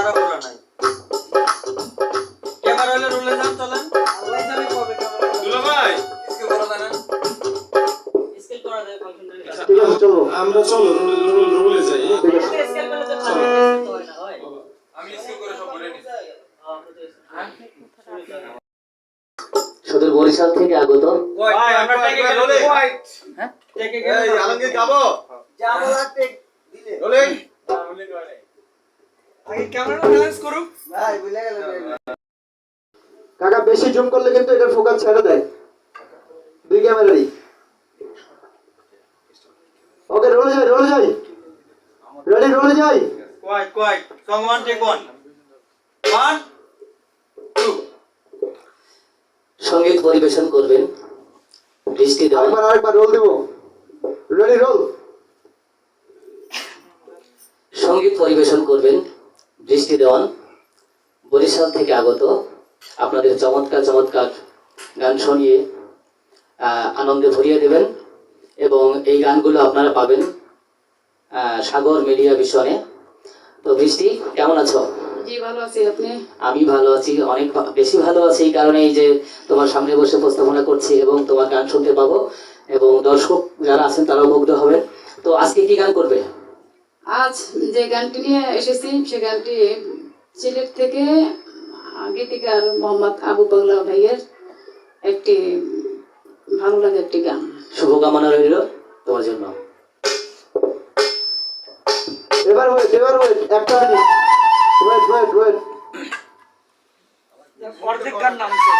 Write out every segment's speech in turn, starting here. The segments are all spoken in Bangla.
তাড়াহুড়ো নাই। ক্যামেরা হলে রুলে যান চলেন আল্লাহ জানে কবে ক্যামেরা। স্কেল করা যায় কন্টিনিউ ঠিক আছে চলো আমরা চলো রোল রোলে যাই। ঠিক স্কেল করে দেন না স্কেল তো হয় না হয় আমি স্কিপ করে সব বলে নিই। সুদূর বরিশাল থেকে আগত। ভাই আমরা টেকে গেলে। হ্যাঁ? টেকে গেলে। আলমগীর যাব? যাব দিলে। আগে ক্যামেরা ব্যালেন্স করুক। ভাই ভুলে গেল কাকা বেশি জুম করলে কিন্তু এটার ফোকাস ছেড়ে দেয়। দুই ক্যামেরারই। ওকে রোলে যাই রোলে যাই রেডি রোলে যাই quite quite song one take one one সংগীত পরিবেশন করবেন। বৃষ্টি আরেকবার আরেকবার রোল দিব। রেডি রোল সংগীত পরিবেশন করবেন। বৃষ্টি দেওয়ান। বরিশাল থেকে আগত। আপনাদের চমৎকার চমৎকার গান শুনিয়ে আনন্দে ভরিয়ে দেবেন এবং এই গানগুলো আপনারা পাবেন সাগর মিডিয়া ভিশনে তো বৃষ্টি কেমন আছো? জি ভালো আছি। আপনি? আমি ভালো আছি অনেক বেশি ভালো আছি এই কারণে এই যে তোমার সামনে বসে উপস্থাপনা করছি এবং তোমার গান শুনতে পাবো এবং দর্শক যারা আছেন তারাও মুগ্ধ হবেন। তো আজকে কি গান করবে? আজ যে গানটি নিয়ে এসেছি সে গানটি সিলেট থেকে গীতিকার মোহাম্মদ আবু বাংলা ভাইয়ের একটি ভালো লাগে একটি গান। শুভকামনা রইল তোমার জন্য। এবার ওয়েট এবার ওয়েট একটা ওয়েট ওয়েট ওয়েট। অর্ধেক গান নামছে।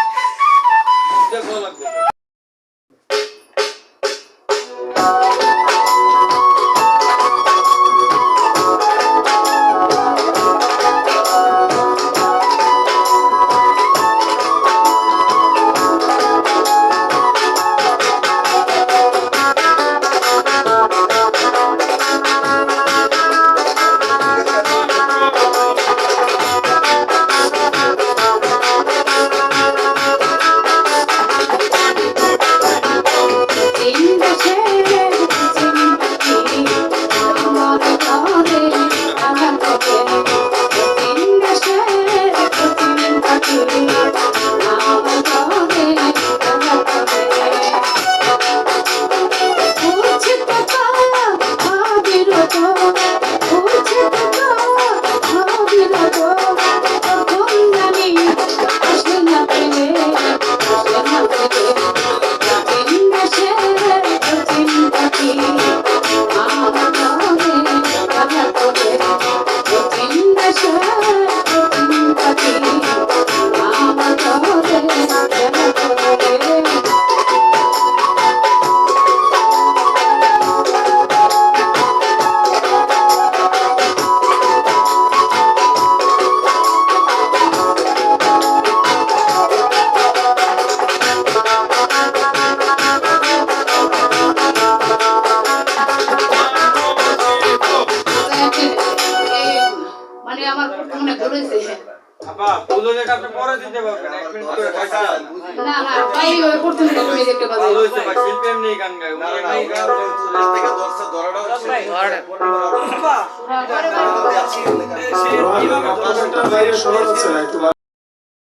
গান করেছে উনি এমনি গান থেকে দশটা ধরাটাও আপা বাইরে শোনা যাচ্ছে না একটু